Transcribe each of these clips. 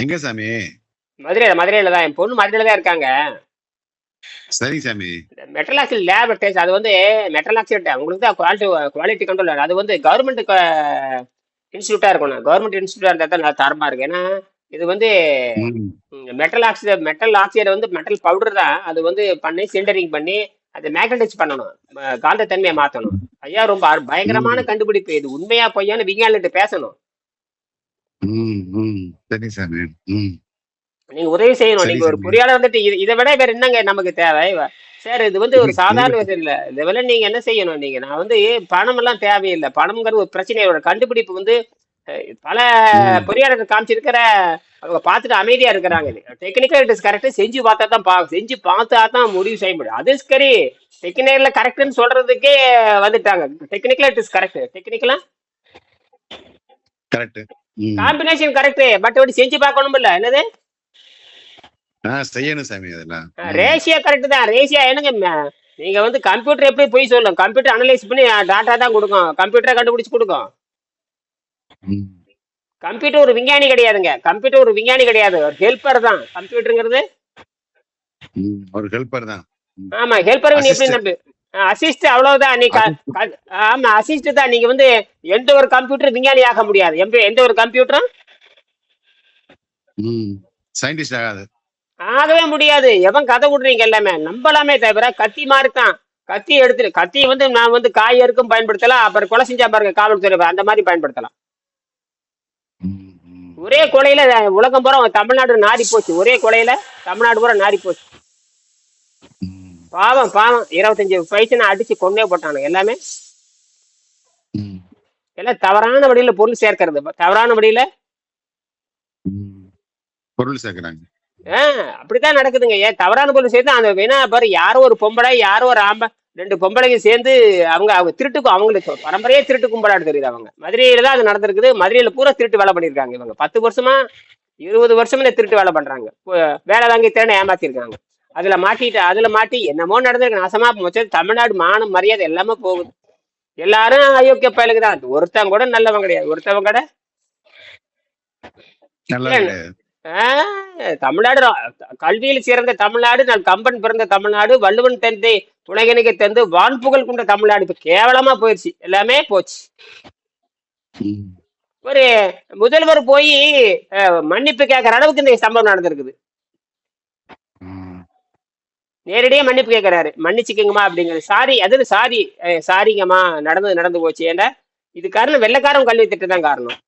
எங்க சாமி? மதுரையில மதுரையில தான். என் பொண்ணு மதுரையில தான் இருக்காங்க. சரிங்க சாமி. மெட்ரலாக்சில் லேப் டெஸ்ட் அது வந்து மெட்ரலாக்சிட் உங்களுக்கு தான் குவாலிட்டி குவாலிட்டி கண்ட்ரோல் அது வந்து கவர்மெண்ட் இன்ஸ்டியூட்டா இருக்கணும். கவர்மெண்ட் இன்ஸ்டியூட்டா இருந்தால் தான் நல்லா தரமா இருக்கு ஏன்னா இது வந்து மெட்டல் ஆக்சைடு மெட்டல் ஆக்சைடு வந்து மெட்டல் பவுடர் தான். அது வந்து பண்ணி சிண்டரிங் பண்ணி அதை மேக்னடைஸ் பண்ணணும். ம- காந்தத்தன்மையை மாற்றணும் ஐயா ரொம்ப பயங்கரமான கண்டுபிடிப்பு. இது உண்மையா பொய்யான்னு விஞ்ஞானிகிட்ட பேசணும். ம், ம். சரிங்க சாமி. ம், நீங்க உதவி செய்யணும். சரி நீங்க ஒரு சாமி. பொறியாளர் வந்துட்டு இது- இதை விட வேற என்னங்க நமக்கு தேவை? சார் இது வந்து ஒரு சாதாரண விஷயம் இல்ல. இதை விட நீங்க என்ன செய்யணும் நீங்க? நான் வந்து பணம் எல்லாம் தேவையில்லை. பணம்ங்கிறது ஒரு பிரச்சனையோட கண்டுபிடிப்பு வந்து அஹ், பல ம், பொறியாளர்கள் காமிச்சிருக்கிற அவங்க பார்த்துட்டு அமைதியா இருக்கிறாங்க. டெக்னிக்கல் இட் இஸ் கரெக்ட் செஞ்சு பார்த்தா தான் பா செஞ்சு பார்த்தா தான் முடிவு செய்ய முடியும். அது சரி டெக்னிக்கல்ல கரெக்ட்னு சொல்றதுக்கே வந்துட்டாங்க. டெக்னிக்கலா இட் இஸ் கரெக்ட் டெக்னிக்கலா கரெக்ட். காம்பினேஷன் கரெக்ட் பட் அப்படி செஞ்சு பார்க்கணும்ல என்னது? ஆ செய்யணும் சாமி அதெல்லாம். ரேஷியா கரெக்ட் தான். ரேஷியா என்னங்க நீங்க வந்து கம்ப்யூட்டர் எப்படி போய் சொல்லும்? கம்ப்யூட்டர் அனலைஸ் பண்ணி டாட்டா தான் கொடுக்கும். கம்ப்யூட்டரை கண்டுபிடிச்சு கொடுக்கும். கம்ப்யூட்டர் ஒரு விஞ்ஞானி கிடையாதுங்க. கம்ப்யூட்டர் ஒரு விஞ்ஞானி கிடையாது. ஒரு ஹெல்ப்பர் தான். கம்ப்யூட்டருங்கிறது. ஒரு ஹெல்ப்பர் தான். ஆமா ஹெல்ப்பர் நீ எப்படி அசிஸ்ட் அவ்வளவுதான். நீ ஆமா அசிஸ்ட் தான். நீங்க வந்து எந்த ஒரு கம்ப்யூட்டர் விஞ்ஞானி ஆக முடியாது. எந்த ஒரு கம்ப்யூட்டரும் சயின்டிஸ்ட் ஆகாது. ஆகவே முடியாது. எவன் கதை விடுறீங்க எல்லாமே? நம்பலாமே தவிர கத்தி மாதிரி தான். கத்தி எடுத்துட்டு கத்தி வந்து நான் வந்து காய் அறுக்கும் பயன்படுத்தலாம். அப்புறம் கொலை செஞ்சா பாருங்க காவல்துறை. அந்த மாதிரி பயன்படுத்தலாம். ஒரே கொலையில உலகம் பூரா தமிழ்நாடு நாரி போச்சு. ஒரே கொலையில தமிழ்நாடு பூரா நாரி போச்சு. பாவம் பாவம். இருபத்தஞ்சு வயசுன்னு அடிச்சு கொண்டே போட்டானுங்க எல்லாமே. எல்லாம் தவறான வழியில பொருள் சேர்க்கறது. தவறான வழியில. பொருள் சேர்க்கறாங்க. ஆஹ் அப்படித்தான் நடக்குதுங்க. ஏன் தவறான பொருள் சேர்த்து அந்த வேணா பாரு யாரோ ஒரு பொம்பளை யாரோ ஒரு ஆம்ப ரெண்டு பொம்பளைங்க சேர்ந்து அவங்க அவங்க திருட்டுக்கும் அவங்களுக்கு பரம்பரையே திருட்டு கும்பலாடு தெரியுது அவங்க. மதுரையில தான் அது நடந்திருக்குது. மதுரையில பூரா திருட்டு வேலை பண்ணியிருக்காங்க இவங்க. பத்து வருஷமா இருபது வருஷமா இந்த திருட்டு வேலை பண்றாங்க. வேலை வாங்கி திறனை ஏமாத்திருக்காங்க. அதுல மாட்டிட்டு அதுல மாட்டி என்னமோ நடந்திருக்கு. நாசமா மொத்தம் தமிழ்நாடு மானம் மரியாதை எல்லாமே போகுது. எல்லாரும் அயோக்கிய பயலுக்கு தான். ஒருத்தன் கூட நல்லவன் கிடையாது. ஒருத்தவன் கூட தமிழ்நாடு கல்வியில் சிறந்த தமிழ்நாடு நான் கம்பன் பிறந்த தமிழ்நாடு வள்ளுவன் தந்தை துணைகணிக்க தந்து வான்புகழ் கொண்ட தமிழ்நாடு. இப்ப கேவலமா போயிடுச்சு எல்லாமே போச்சு. ஒரு முதல்வர் போய் மன்னிப்பு கேட்கற அளவுக்கு இந்த சம்பவம் நடந்திருக்குது. நேரடியாக மன்னிப்பு கேட்கறாரு மன்னிச்சுக்கங்கம்மா அப்படிங்கிறது. சாரி அது சாரி சாரிங்கம்மா நடந்தது நடந்து போச்சு. ஏன்னா இது காரணம் வெள்ளைக்காரன் கல்வி திட்டம் தான் காரணம்.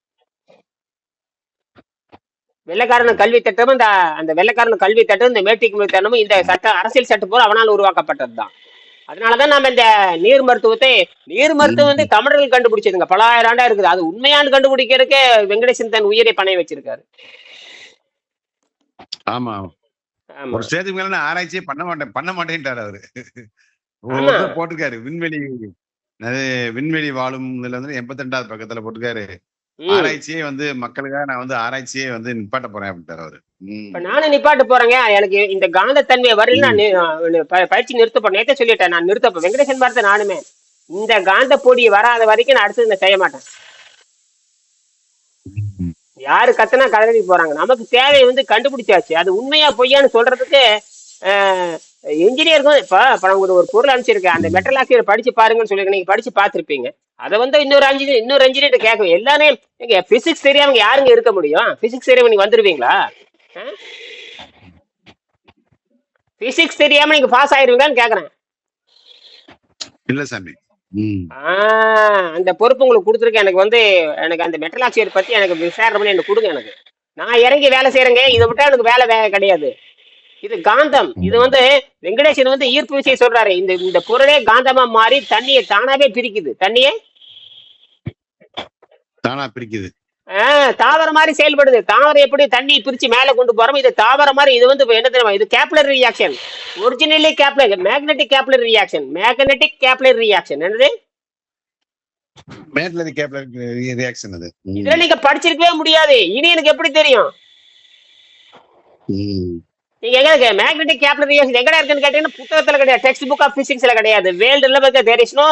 வெள்ளைக்காரன் கல்வி திட்டமும் இந்த அந்த வெள்ளைக்காரன் கல்வி திட்டம் இந்த மேட்டிக் திட்டமும் இந்த சட்ட அரசியல் சட்டம் போல அவனால் உருவாக்கப்பட்டது தான். அதனாலதான் நம்ம இந்த நீர் மருத்துவத்தை நீர் மருத்துவம் வந்து தமிழர்கள் கண்டுபிடிச்சதுங்க. பல ஆயிரம் ஆண்டா இருக்குது. அது உண்மையானு கண்டுபிடிக்கிறதுக்கு வெங்கடேசன் தன் உயிரை பணைய வச்சிருக்காரு. ஆமா. ஒரு ஸ்டேஜுக்கு மேல நான் ஆராய்ச்சியே பண்ண மாட்டேன் பண்ண மாட்டேன்ட்டாரு அவரு. போட்டிருக்காரு. விண்வெளி விண்வெளி வாழும் இதுல வந்து எண்பத்தி ரெண்டாவது பக்கத்துல போட்டிருக்காரு. ஆராய்ச்சியே வந்து மக்களுக்காக நான் வந்து ஆராய்ச்சியே வந்து நிப்பாட்ட போறேன் அப்படின்ட்டாரு அவரு. நானும் நிப்பாட்டு போறேங்க. எனக்கு இந்த காந்த தன்மை வரல நான் பயிற்சி நிறுத்த போறேன் நேத்தே சொல்லிட்டேன் நான் நிறுத்த போ- வெங்கடேசன் பார்த்த நானுமே. இந்த காந்த பொடி வராத வரைக்கும் நான் அடுத்தது நான் செய்ய மாட்டேன். யாரு கத்தனா கதறி போறாங்க? நமக்கு தேவை வந்து கண்டுபிடிச்சாச்சு. அது உண்மையா பொய்யான்னு சொல்றதுக்கு இன்ஜினியருக்கும் இப்ப இப்போ நான் உங்களுக்கு ஒரு பொருள் அனுப்பிச்சிருக்கேன். அந்த மெட்டல் ஆக்சைடு படிச்சு பாருங்கன்னு சொல்லிருக்கேன் நீங்க படிச்சு பார்த்திருப்பீங்க. அதை வந்து இன்னொரு அஞ்சு இன்னொரு இன்ஜினியர் கேட்கும் எல்லாமே நீங்க பிசிக்ஸ் தெரியாமங்க யாருங்க இருக்க முடியும்? பிசிக்ஸ் தெரியாம நீங்க வந்துருவீங்களா? பிசிக்ஸ் தெரியாம நீங்க பாஸ் ஆயிருவீங்களான்னு கேக்குறேன் இல்ல சாமி. ஆஹ் அந்த பொறுப்பு உங்களுக்கு கொடுத்துருக்கேன். எனக்கு வந்து எனக்கு அந்த மெட்டல் ஆக்சைடு பத்தி எனக்கு விசாரணை பண்ணி எனக்கு கொடுங்க எனக்கு. நான் இறங்கி வேலை செய்யறேங்க இதை விட்டா எனக்கு வேலை வே கிடையாது. இது காந்தம். இது வந்து வெங்கடேசன் வந்து ஈர்ப்பு விசை சொல்றாரு. இந்த இந்த பொருளே காந்தமா மாறி தண்ணியை தானாவே பிரிக்குது. தண்ணியே? தானா பிரிக்குது. தாவர மாதிரி செயல்படுது. தாவரம் எப்படி தண்ணி பிரிச்சு மேல கொண்டு போறோம் இது தாவர மாதிரி இது வந்து என்ன தெரியுமா? இது coupler reaction originally coupler magnetic coupler reaction magnetic coupler reaction என்னது? மேட்லரி கேப்ல ரியாக்ஷன் அது. ம், இதுல நீங்க படிச்சிருக்கவே முடியாது. இனி எனக்கு எப்படி தெரியும்? நீங்க எங்க மேக்னெட்டிக் கேப்லர் ரியாக்ஷன் எங்கடா இருக்குன்னு கேட்டீங்கன்னா புத்தகத்துல கிடையாது. டெக்ஸ்ட் புக் ஆஃப் பிசிக்ஸ்ல கிடையாது. வேர்ல்டு லெவலுக்கு there is no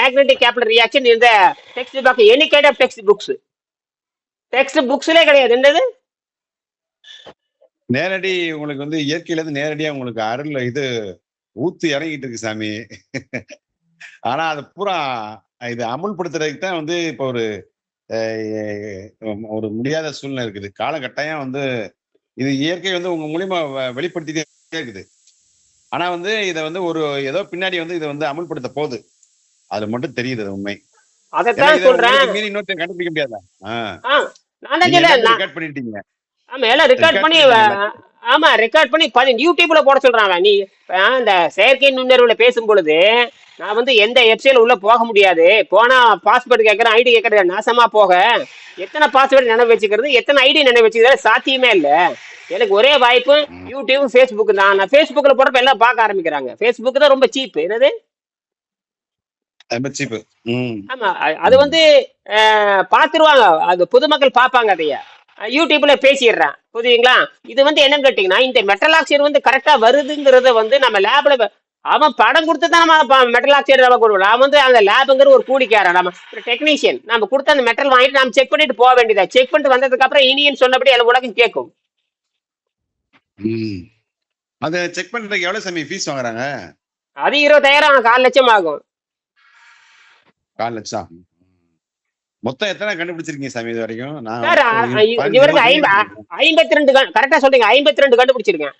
magnetic coupler reaction இந்த text book any kind of text books text புக்ஸ்லயே கிடையாது. என்னது? நேரடி உங்களுக்கு வந்து இயற்கையில இருந்து நேரடியா உங்களுக்கு அருள் இது ஊத்து இறங்கிட்டு இருக்கு சாமி. ஆனா அது பூரா இது அமுல்படுத்துறதுக்கு தான் வந்து இப்போ ஒரு ஒரு முடியாத சூழ்நிலை இருக்குது. காலகட்டாயம் வந்து இது இயற்கை வந்து உங்க மூலியமா வ- வெளிப்படுத்திட்டே இருக்குது. ஆனா வந்து இதை வந்து ஒரு ஏதோ பின்னாடி வந்து இதை வந்து அமுல்படுத்த போகுது. அது மட்டும் தெரியுது உண்மை. அதைத்தான் சொல்றேன். மீறி இன்னொருத்தர் கண்டுபிடிக்க முடியாதா? நான் தான் ரெக்கார்ட் பண்ணிட்டீங்க? ஆமா எல்லாம் ரெக்கார்ட் பண்ணி ஆமா ரெக்கார்ட் பண்ணி பதி யூடியூப்ல போட சொல்றான். நீ ஆ, இந்த செயற்கை நுண்ணறிவுல பேசும் பொழுது நான் வந்து எந்த வெப்சைட்ல உள்ள போக முடியாது. போனா பாஸ்வேர்டு கேட்கறேன் ஐடி கேட்கறது நாசமா போக. எத்தனை பாஸ்வேர்டு நினைவு வச்சுக்கிறது? எத்தனை ஐடி நினைவு வச்சுக்கிறது? சாத்தியமே இல்ல. எனக்கு ஒரே வாய்ப்பு. யூடியூப் ஃபேஸ்புக் தான். நான் ஃபேஸ்புக்ல போறப்ப எல்லாம் பார்க்க ஆரம்பிக்கிறாங்க. ஃபேஸ்புக் தான் ரொம்ப சீப் என்னது? ரொம்ப சீப்பு ம் ஆமா அது வந்து அஹ், பார்த்துருவாங்க அது பொதுமக்கள் பார்ப்பாங்க அதைய. யூடியூப்ல பேசிடுறேன். புரியுங்களா இது வந்து என்னன்னு கேட்டீங்கன்னா இந்த மெட்டல் ஆக்சைடு வந்து கரெக்டா வருதுங்கிறத வந்து நம்ம லேப்ல அவன் படம் கொடுத்து தான் நம்ம மெட்டல் ஆக்சைடு நம்ம கொடுக்கணும். அவன் வந்து அந்த லேபுங்கிற ஒரு கூலிக்காரன். நம்ம ஒரு டெக்னீஷியன் நம்ம கொடுத்த அந்த மெட்டல் வாங்கிட்டு நம்ம செக் பண்ணிட்டு போக வேண்டியதா? செக் பண்ணிட்டு வந்ததுக்கு அப்புறம் இனியன் சொன்னபடி எல்லாம் உலகம் கேட்கும். அதை செக் பண்றதுக்கு எவ்வளவு சாமி ஃபீஸ் வாங்குறாங்க? அது இருபதாயிரம் கால் லட்சம் ஆகும். கால் லட்சம் மொத்தம் எத்தனை கண்டுபிடிச்சிருக்கீங்க சாமி இது வரைக்கும்? நான். ஐம்பத்தி ரெண்டு கரெக்டா சொல்றீங்க ஐம்பத்தி ரெண்டு கண்டுபிடிச்சிருக்கேன்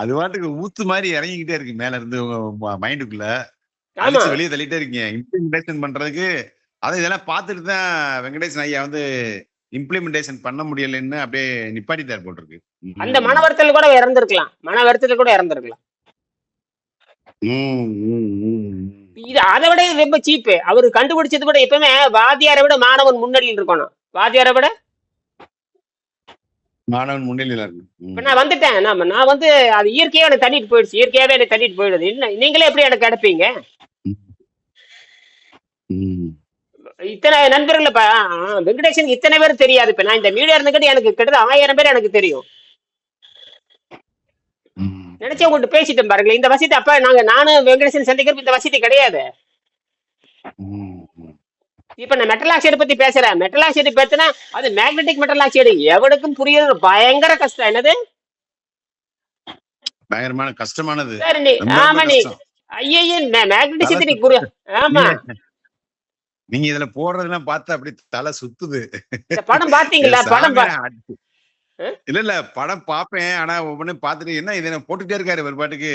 அது பாட்டுக்கு ஊத்து மாதிரி இறங்கிக்கிட்டே இருக்கு மேல இருந்து உங்க மைண்டுக்குள்ள. வெளியே தள்ளிட்டே இருக்கீங்க இம்ப்ளிமெண்டேஷன் பண்றதுக்கு. அதை இதெல்லாம் பார்த்துட்டு தான் வெங்கடேசன் ஐயா வந்து இம்ப்ளிமெண்டேஷன் பண்ண முடியலன்னு அப்படியே நிப்பாட்டிட்டார் போட்டிருக்கு. அந்த மன வருத்தல் கூட இறந்திருக்கலாம் மன வருத்தத்தில் கூட இறந்திருக்கலாம். இது அதை விட ரொம்ப சீப்பு அவர் கண்டுபிடிச்சது விட எப்பவுமே வாத்தியாரை விட மாணவன் முன்னணியில் இருக்கணும். வாத்தியாரை விட? மாணவன் முன்னிலையில இருக்கு நான் வந்துட்டேன். நாம நான் வந்து அது இயற்கையா எனக்கு தள்ளிட்டு போயிடுச்சு. இயற்கையாவே எனக்கு தள்ளிட்டு போயிடுது. என்ன நீங்களே எப்படி எனக்கு கிடைப்பீங்க. இத்தனை நண்பர்கள் வெங்கடேசனுக்கு இத்தனை பேர் தெரியாது. இப்ப நான் இந்த மீடியா இருந்துகிட்டு எனக்கு கிட்டத்தட்ட ஆயிரம் பேர் எனக்கு தெரியும். நினைச்சா உங்கள்கிட்ட பேசிட்டேன் பாருங்களேன் இந்த வசதி அப்ப நாங்க நானும் வெங்கடேசன் சந்திக்கிறப்ப இந்த வசதி கிடையாது. இப்ப நான் மெட்டல் ஆக்சைடு பத்தி பேசுறேன். மெட்டல் ஆக்சைடு பேசுனா அது மேக்னெட்டிக் மெட்டல் ஆக்சைடு எவனுக்கும் புரியுது பயங்கர கஷ்டம். என்னது? பயங்கரமான கஷ்டமானது. சார் நீ ஆமா நீ ஐயே மேக்னெட்டிசிட்டி நீ புரிய ஆமா. நீங்க இதுல போடுறதெல்லாம் பார்த்தா அப்படி தலை சுத்துது. படம் பாத்தீங்களா படம்? இல்ல இல்ல. படம் பாப்பேன். ஆனா ஒவ்வொன்னு பாத்துட்டு என்ன இதை? போட்டுட்டே இருக்காரு ஒரு பாட்டுக்கு.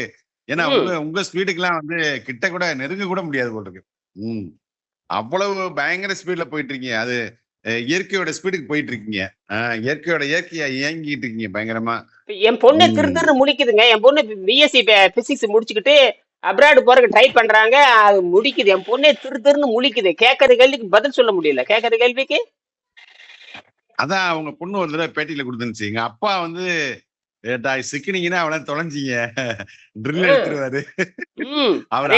ஏன்னா. உங்க உங்க ஸ்பீடுக்குலாம் வந்து கிட்ட கூட நெருங்க கூட முடியாது போல இருக்கு. ம். அவ்வளவு பயங்கர ஸ்பீட்ல போயிட்டு இருக்கீங்க அது இயற்கையோட ஸ்பீடுக்கு போயிட்டு இருக்கீங்க இயற்கையோட இயற்கையா இயங்கிட்டு இருக்கீங்க பயங்கரமா. என் பொண்ணு. திரு திரு முழிக்குதுங்க என் பொண்ணு பிஎஸ்சி பிசிக்ஸ் முடிச்சுக்கிட்டு அப்ராடு போறதுக்கு ட்ரை பண்றாங்க. அது முடிக்குது. என் பொண்ணே திரு திருன்னு முழிக்குது கேட்கற கேள்விக்கு பதில் சொல்ல முடியல. கேட்கற கேள்விக்கு? அதான் அவங்க பொண்ணு ஒரு தடவை பேட்டியில கொடுத்துருந்துச்சு எங்க அப்பா வந்து ஏட்டா சிக்கினீங்கன்னா அவள தொலைஞ்சிங்க. ட்ரில். எடுத்துருவாரு. அவர்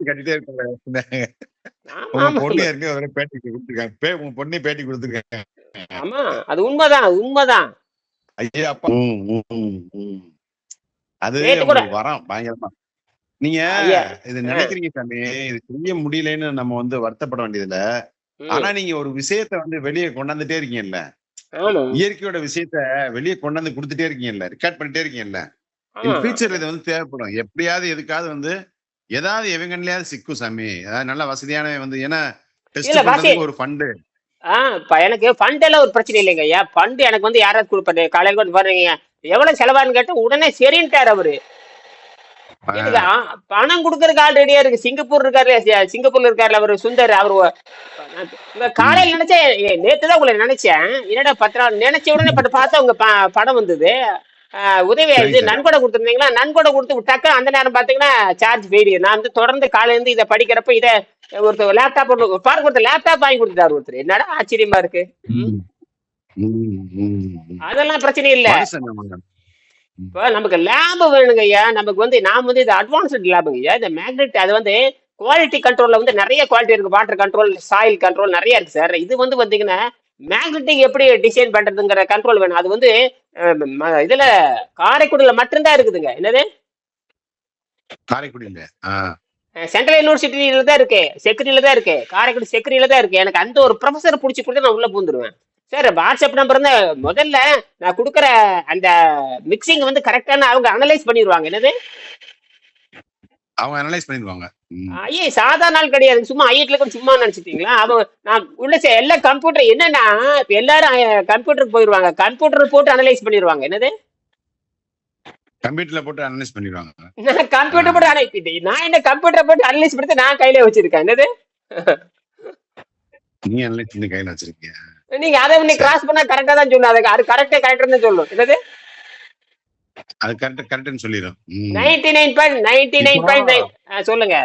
கட்டிட்டே இருக்காரு ஆமா உங்க பொண்ணு இருக்கு அவரே பேட்டி கொடுத்துருக்காங்க. பே உங்க பொண்ணே பேட்டி கொடுத்துருக்காங்க. ஆமா அது உண்மைதான் உண்மைதான். ஐயா அப்பா. அது வரோம் பயங்கரமா. நீங்க. இது நினைக்கிறீங்க சாமி இது செய்ய முடியலன்னு நம்ம வந்து வருத்தப்பட வேண்டியதுல ம், ஆனா நீங்க ஒரு விஷயத்த வந்து வெளியே கொண்டாந்துட்டே இருக்கீங்கல்ல. இயற்கையோட விஷயத்த வெளியே கொண்டாந்து கொடுத்துட்டே இருக்கீங்கல்ல ரெக்கார்ட் பண்ணிட்டே இருக்கீங்கல்ல. ஆமா இன் ஃபியூச்சர் இது வந்து தேவைப்படும். எப்படியாவது எதுக்காவது வந்து ஏதாவது எவங்கன்லயாவது சிக்கும் சாமி அதாவது நல்ல வசதியான வந்து ஏன்னா ஒரு ஃபண்டு ஆ இப்ப எனக்கு ஃபண்ட் எல்லாம் ஒரு பிரச்சனை இல்லைங்க ஐயா. ஃபண்ட் எனக்கு வந்து யாராவது கொடுப்பாரு. காலையில கொண்டு பாருங்க எவ்வளவு செலவான்னு கேட்டு உடனே சரின்ட்டார் அவரு. பணம் கொடுக்கறதுக்கு ஆள் ரெடியா இருக்கு. சிங்கப்பூர் இருக்காரு சிங்கப்பூர்ல இருக்காருல அவரு சுந்தர் அவரு. காலையில நினைச்சேன் நேத்துதான் உங்களை நினைச்சேன். என்னடா பத்து நாள் நினைச்ச உடனே பட்டு பார்த்தா உங்க படம் வந்தது. உதவி சரி. நன்கொடை கொடுத்துருந்தீங்களா? நன்கொடை கொடுத்து டக்கு அந்த நேரம் பாத்தீங்கன்னா சார்ஜ் ஃபெயிலியர் நான் வந்து தொடர்ந்து காலையில இருந்து இதை படிக்கிறப்ப இதை ஒருத்தர் லேப்டாப் பாருங்க ஒருத்தர் லேப்டாப் வாங்கி கொடுத்துட்டாரு ஒருத்தர். என்னடா ஆச்சரியமா இருக்கு. அதெல்லாம் பிரச்சனை இல்ல. இப்போ நமக்கு லேப் வேணுங்க ஐயா. நமக்கு வந்து நாம வந்து இது அட்வான்ஸ்டு லேபுங்க ஐயா. இந்த மேக்னெட் அது வந்து குவாலிட்டி கண்ட்ரோல்ல வந்து நிறைய குவாலிட்டி இருக்கு. வாட்டர் கண்ட்ரோல் சாயில் கண்ட்ரோல் நிறைய இருக்கு சார் இது வந்து பாத்தீங்கன்னா மேக்னெட்டிக் எப்படி டிசைன் பண்றதுங்கிற கண்ட்ரோல் வேணும். அது வந்து இதுல காரைக்குடியில மட்டும்தான் இருக்குதுங்க. என்னது? காரைக்குடியில. சென்ட்ரல் யூனிவர்சிட்டியில தான் இருக்கு. செக்ரியில தான் இருக்கு. காரைக்குடி செக்ரியில தான் இருக்கு. எனக்கு அந்த ஒரு ப்ரொஃபசர் பிடிச்சி கொடுத்து நான் உள்ள பூந்துருவேன். சார் வாட்ஸ்அப் நம்பர் தான் முதல்ல நான் கொடுக்குற அந்த மிக்சிங் வந்து கரெக்டான அவங்க அனலைஸ் பண்ணிடுவாங்க என்னது? அவங்க அனலைஸ் பண்ணிடுவாங்க. ஐயே சாதாரண நாள் கிடையாது. சும்மா ஐயட்ல சும்மா நினைச்சிட்டீங்களா? அவன் நான் உள்ள எல்லா கம்ப்யூட்டர் என்னன்னா இப்ப எல்லாரும் கம்ப்யூட்டருக்கு போயிடுவாங்க கம்ப்யூட்டர் போட்டு அனலைஸ் பண்ணிடுவாங்க என்னது? கம்ப்யூட்டர்ல போட்டு அனலைஸ் பண்ணிடுவாங்க நான் கம்ப்யூட்டர் போட்டு அனலைஸ் நான் என்ன கம்ப்யூட்டர் போட்டு அனலைஸ் பண்ணி நான் கையில வச்சிருக்கேன். என்னது? நீ அனலைஸ் பண்ணி கையில வச்சிருக்கீங்க நீங்க அதை நீ கிராஸ் பண்ணா கரெக்டா தான் சொல்லணும் அதுக்கு அது கரெக்டா கரெக்டா தான் என்னது? அது கரெக்ட் கரெக்ட்னு சொல்லிடும் ம். Ninety nine point ninety nine point nine சொல்லுங்க.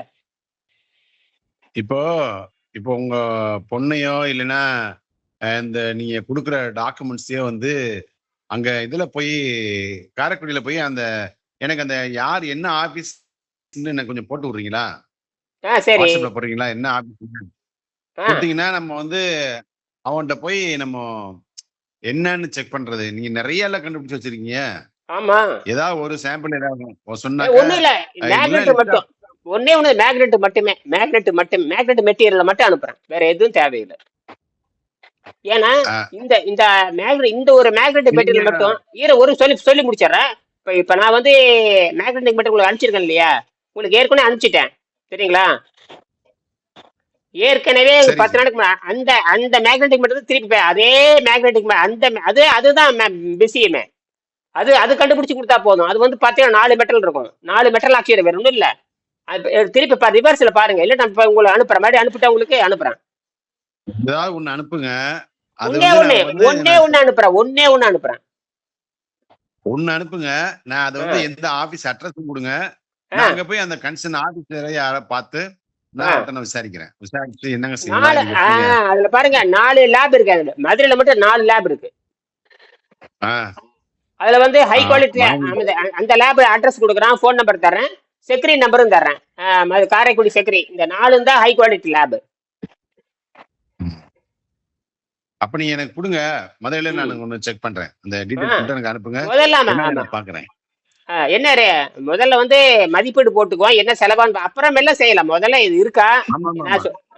இப்போ இப்போ உங்க பொண்ணையோ இல்லைன்னா அஹ், இந்த நீங்க கொடுக்குற டாக்குமெண்ட்ஸையோ வந்து அங்க இதுல போய் காரைக்குடியில போய் அந்த எனக்கு அந்த யார் என்ன ஆபீஸ் எனக்கு கொஞ்சம் போட்டு விடுறீங்களா? வாட்ஸ்அப்ல போடுறீங்களா? என்ன ஆபீஸ்? கொடுத்தீங்கன்னா நம்ம வந்து அவன்கிட்ட போய் நம்ம என்னன்னு செக் பண்றது. நீங்க நிறைய எல்லாம் கண்டுபிடிச்சு வச்சிருக்கீங்க. ஆமா. ஏதாவது ஒரு சாம்பிள் ஏதாவது ஏய், சொன்னாக்க ஒண்ணும் இல்ல. மேக்னெட். மட்டும். ஒண்ணே ஒண்ணு மேக்னெட் மட்டுமே. மேக்னெட் மட்டும். மேக்னெட் மெட்டீரியல் மட்டும் அனுப்புறேன். வேற எதுவும் தேவையில்லை. ஏன்னா. இந்த இந்த மேக்னெட் இந்த ஒரு மேக்னெட் மெட்டீரியல் மட்டும் ஈர ஒரு சொல்லி சொல்லி முடிச்சிடுறேன். இப்ப இப்ப நான் வந்து மேக்னெட்டிக் மட்டும் உங்களுக்கு அனுப்பிச்சிருக்கேன் இல்லையா? உங்களுக்கு ஏற்கனவே அனுப்பிச்சிட்டேன். சரிங்களா? ஏற்கனவே பத்து நாளைக்கு அந்த அந்த மேக்னெட்டிக் மட்டும் திருப்பி அதே மேக்னெட்டிக் அந்த அது அதுதான் பிசியுமே அது அது கண்டுபிடிச்சு கொடுத்தா போதும். அது வந்து பாத்தீங்கன்னா நாலு மெட்டல் இருக்கும். நாலு மெட்டல் ஆக்சிஜன் வேற ஒன்றும் இல்ல. திருப்பி பா ரிவர்ஸ்ல பாருங்க. இல்ல நான் உங்களை அனுப்புறேன் மாதிரி அனுப்பிட்டா உங்களுக்கு அனுப்புறேன். ஏதாவது ஒண்ணு அனுப்புங்க. ஒன்னே வந்து ஒன்னே ஒண்ணு அனுப்புறேன். ஒன்னே ஒண்ணு அனுப்புறேன். ஒண்ணு அனுப்புங்க. நான் அதை வந்து எந்த ஆபீஸ் அட்ரஸ் கொடுங்க. அங்க போய் அந்த கன்சர்ன் ஆபீசரை யார பார்த்து நான் விசாரிக்கிறேன். விசாரிச்சு என்னங்க நாலு செய்யலாம்? அதுல பாருங்க நாலு லேப் இருக்கு அதுல. மதுரையில மட்டும் நாலு லேப் இருக்கு. அதுல வந்து ஹை குவாலிட்டி. அந்த லேப் அட்ரஸ் கொடுக்குறான் ஃபோன் நம்பர் தர்றேன் செக்ரி நம்பரும் தர்றேன். காரைக்குடி செக்ரி இந்த நாலும் தான் ஹை குவாலிட்டி லேப் அப்ப நீங்க எனக்கு கொடுங்க. முதல்ல. நான் ஒண்ணு செக் பண்றேன். அந்த மட்டும் எனக்கு அனுப்புங்க. முதல்ல நான் பாக்குறேன் என்ன ரே- முதல்ல வந்து மதிப்பீடு போட்டுக்குவோம். என்ன செலவான்னு பா- அப்புறமேல செய்யலாம். முதல்ல இது இருக்கா?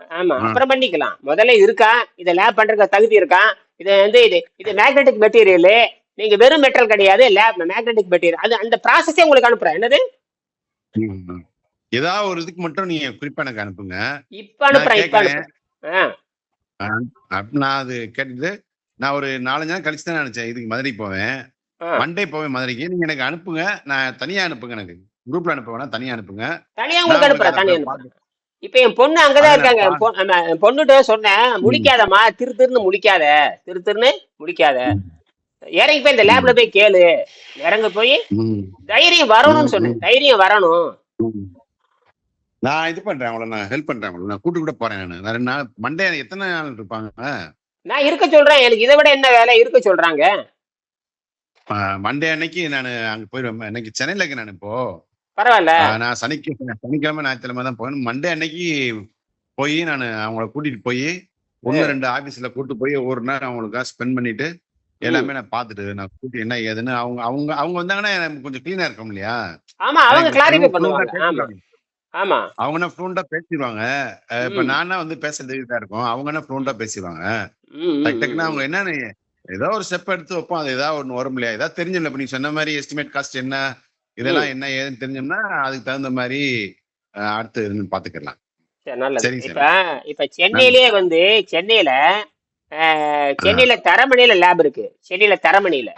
ஆமா. அப்புறம் பண்ணிக்கலாம். முதல்ல இருக்கா? இதை லேப் பண்றதுக்கு தகுதி இருக்கா? இது வந்து இது இது மேக்னெட்டிக் மெட்டீரியல் நீங்க வெறும் மெட்டல் கிடையாது லேப் மேக்னெட்டிக் மெட்டீரியல் அது அந்த ப்ராசஸே உங்களுக்கு அனுப்புறேன். என்னது. ஏதாவது ஒரு இதுக்கு மட்டும் நீங்க குறிப்பா எனக்கு அனுப்புங்க. இப்ப அனுப்புறேன் இப்ப. அனுப்புறேன். நான் அது கேட்டுட்டு நான் ஒரு நாலஞ்சு நாள் கழிச்சு தான் நினைச்சேன். இதுக்கு மதுரைக்கு போவேன். மண்டே போவேன் மதுரைக்கு. நீங்க எனக்கு அனுப்புங்க. நான் தனியா அனுப்புங்க எனக்கு. குரூப்ல அனுப்ப வேணா தனியா அனுப்புங்க. தனியா உங்களுக்கு அனுப்புறேன். தனியா இப்ப என் பொண்ணு அங்கதான் இருக்காங்க. நான் என் பொ- ஆமா, என் பொண்ணுகிட்ட சொன்னேன். முழிக்காதம்மா திரு திருன்னு முழிக்காத திரு திருன்னு முழிக்காத இறங்கி போய் இந்த லேப்ல போய் கேளு. இறங்க போய் தைரியம் வரணும்னு சொன்னேன். தைரியம் வரணும். நான் இது பண்றேன் அவங்கள நான் ஹெல்ப் பண்றேன் அவங்கள நான் கூட்டு கூட போறேன் நான். நான் ரெண்டு நாள் மண்டே எத்தனை நாள் இருப்பாங்க? நான் இருக்க சொல்றேன். எனக்கு இதை விட என்ன வேலை? இருக்க சொல்றாங்க. மண்டே அன்னைக்கு நான் அங்க போயிடுவேன் இன்னைக்கு சென்னையில இருக்கேன் நான் இப்போ. பரவாயில்ல. நான் சனிக்கிழமை சனிக்கிழமை ஞாயிற்றுக்கிழமை தான் போவேன். மண்டே அன்னைக்கு போய் நான் அவங்கள கூட்டிட்டு போய் ஒன்னு ரெண்டு ஆபீஸ்ல கூட்டு போய் ஒரு நேரம் அவங்களுக்காக ஸ்பெண்ட் பண்ணிட்டு எல்லாமே நான் பார்த்துட்டு நான் கூட்டி என்ன ஏதுன்னு அவங்க அவங்க அவங்க வந்தாங்கன்னா எனக்கு கொஞ்சம் கிளீனா இருக்கும் இல்லையா ஆமா அவங்க கிளாரிஃபை fluent ஆ பண்ணுவாங்க. ஆமா. பேசிடுவாங்க. ஆமா. அவங்க என்ன ஃப்ளூண்டா பேசிடுவாங்க. இப்ப. நானா வந்து பேசுறது இதா இருக்கும். அவங்க என்ன ஃப்ளூண்டா பேசிடுவாங்க. டக்கு டக்குன்னு. அவங்க என்னன்னு ஏதோ ஒரு ஸ்டெப் எடுத்து வைப்போம். அது ஏதாவது ஒண்ணு வரும் இல்லையா? ஏதாவது தெரிஞ்சிடல இப்ப நீ சொன்ன மாதிரி எஸ்டிமேட் காஸ்ட் என்ன? இதெல்லாம் என்ன ஏதுன்னு தெரிஞ்சோம்னா அதுக்கு தகுந்த மாதிரி அடுத்து பாத்துக்கலாம். சரி, நல்லது. இப்ப இப்ப சென்னையிலேயே வந்து சென்னையில சென்னையில தரமணியில லேப் இருக்கு. சென்னையில தரமணியில.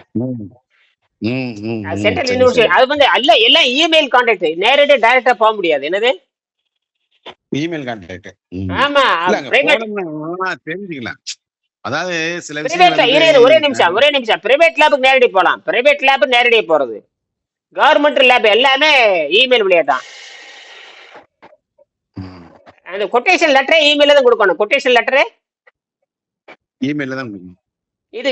Central university. அது வந்து அல்ல எல்லாம் இமெயில் கான்டாக்ட் நேரடியா டைரக்டா போக முடியாது. என்னது? இமெயில் கான்டாக்ட் ஆமா தெரிஞ்சுக்கலாம். அதாவது சில ஒரே நிமிஷம் ஒரே நிமிஷம். பிரைவேட் லேபுக்கு நேரடி போலாம். பிரைவேட் லேப் நேரடியா போறது. கவர்மெண்ட் லேப் எல்லாமே இமெயில் வழியா தான். அந்த கொட்டேஷன் லெட்டரே இமெயில தான் கொடுக்கணும். கொட்டேஷன் லெட்டரே இமெயில தான். இது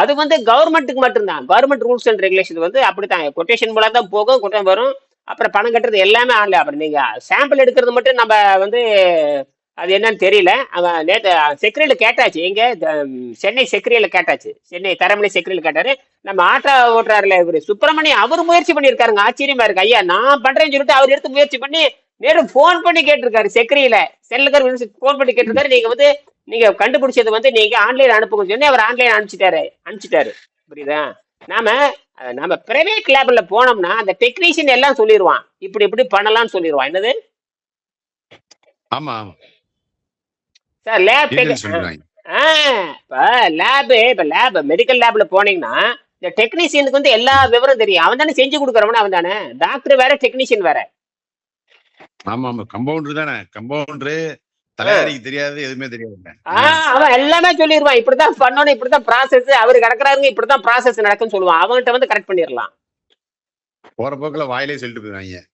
அது வந்து கவர்மெண்ட்டுக்கு மட்டும்தான். கவர்மெண்ட் ரூல்ஸ் அண்ட் ரெகுலேஷன் வந்து அப்படித்தான். கொட்டேஷன் மூலம் தான் போகும் கொட்டம் வரும். அப்புறம் பணம் கட்டுறது எல்லாமே ஆன்லைன் அப்புறம் நீங்க சாம்பிள் எடுக்கிறது மட்டும் நம்ம வந்து அது என்னன்னு தெரியல. அவன் நேற்று செக்ரியில் கேட்டாச்சு. எங்க? சென்னை செக்ரியில் கேட்டாச்சு. சென்னை தரமணி செக்ரியில் கேட்டாரு. நம்ம ஆட்டோ ஓட்டுறாருல இவர். சுப்பிரமணியம் அவர் முயற்சி பண்ணியிருக்காருங்க. ஆச்சரியமா இருக்கு. ஐயா நான் பண்றேன்னு சொல்லிட்டு அவர் எடுத்து முயற்சி பண்ணி நேரம் ஃபோன் பண்ணி கேட்டிருக்காரு செக்ரியில. செல்லகர் ஃபோன் பண்ணி கேட்டிருக்காரு. நீங்க வந்து நீங்க கண்டுபிடிச்சது வந்து நீங்க ஆன்லைன் அனுப்புங்க சொன்னே அவர் ஆன்லைன் அனுப்பிச்சிட்டாரு. அனுப்பிச்சிட்டாரு. புரியுதா? நாம நம்ம பிரைவேட் லேப்ல போனோம்னா அந்த டெக்னீஷியன் எல்லாம் சொல்லிடுவான் இப்படி இப்படி பண்ணலாம்னு சொல்லிடுவான் என்னது? ஆமா ஆமா. சார் லேப் டீட்டெயில் சொல்றாங்க. இப்ப லேப் இப்ப லேப் மெடிக்கல் லேப்ல போனீங்கன்னா இந்த டெக்னீஷியனுக்கு வந்து எல்லா விவரம் தெரியும். அவன் தானே செஞ்சு கொடுக்குறவன அவன் தானே? டாக்டர் வேற டெக்னீஷியன் வேற. ஆமா ஆமா. கம்பவுண்டர் தானே. கம்பவுண்டரு தலையாரிக்கு தெரியாது எதுவுமே தெரியாது ஆஹ் அவன் எல்லாமே சொல்லிடுவான் இப்படிதான் பண்ணணும் இப்படிதான் ப்ராசஸ் அவரு கிடக்குறாருங்க இப்படிதான் ப்ராசஸ் நடக்குன்னு சொல்லுவான். அவன்கிட்ட வந்து கரெக்ட் பண்ணிடலாம். போற போக்குல வாயிலே சொல்லிட்டு.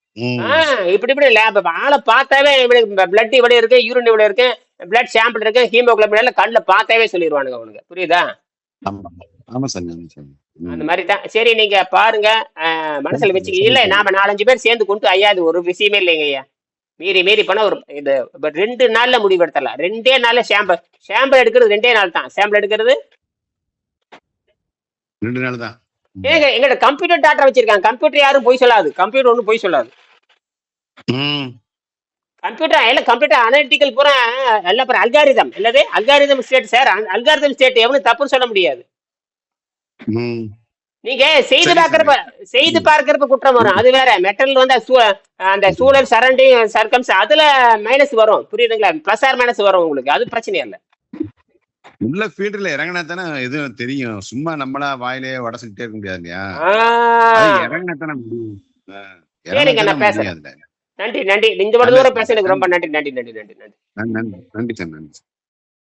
ஆஹ் இப்படி இப்படி லேப் ஆளை பார்த்தாவே இவனுக்கு பிளட் இவ்வளவு இருக்கு யூரின் இவ்வளவு இருக்கு. பிளட் சாம்பிள் இருக்கு ஹீமோகுளோபின் கண்ணுல பார்த்தாவே சொல்லிடுவானுங்க அவனுக்கு புரியுதா. அந்த மாதிரி தான் சரி நீங்க பாருங்க. மனசுல வச்சுக்க இல்ல நாம நாலஞ்சு பேர் சேர்ந்து கொண்டு ஐயா இது ஒரு விஷயமே இல்லைங்க ஐயா. மீறி மீறி பண்ண ஒரு இது ரெண்டு நாள்ல முடிவெடுத்தலாம். ரெண்டே நாள்ல சாம்பிள் சாம்பிள் எடுக்கிறது ரெண்டே நாள் தான். சாம்பிள் எடுக்கிறது ரெண்டு நாள் தான். ஏங்க எங்கட கம்ப்யூட்டர் டாட்டா வச்சிருக்காங்க. கம்ப்யூட்டர் யாரும் போய் சொல்லாது. கம்ப்யூட்டர் ஒன்றும் போய் சொல்லாது. கம்ப்யூட்டர் எல்லாம் கம்ப்யூட்டர் அனலிட்டிக்கல் பூரா எல்லாம் அப்புறம் அல்காரிதம் இல்லது algorithm state sir algorithm state எவனும் தப்புன்னு சொல்ல முடியாது. நீங்க செய்து பார்க்கறப்ப செய்து பார்க்கறப்ப குற்றம் வரும். அது வேற. மெட்டல் வந்து அந்த சூழல் சரண்டிங் சர்க்கம்ஸ் அதுல மைனஸ் வரும். புரியுதுங்களா? பிளஸ் ஆர் மைனஸ் வரும் உங்களுக்கு. அது பிரச்சனை இல்லை. உள்ள ஃபீல்டுல இறங்கினா தானே எதுவும் தெரியும். சும்மா நம்மளா வாயிலே வடை சொல்லிட்டே இருக்க முடியாது இல்லையா? இறங்கினா தானே முடியும். நன்றி நன்றி. இந்த தூரம் எனக்கு ரொம்ப நன்றி நன்றி நன்றி. நன்றி நன்றி நன்றி சார். நன்றி.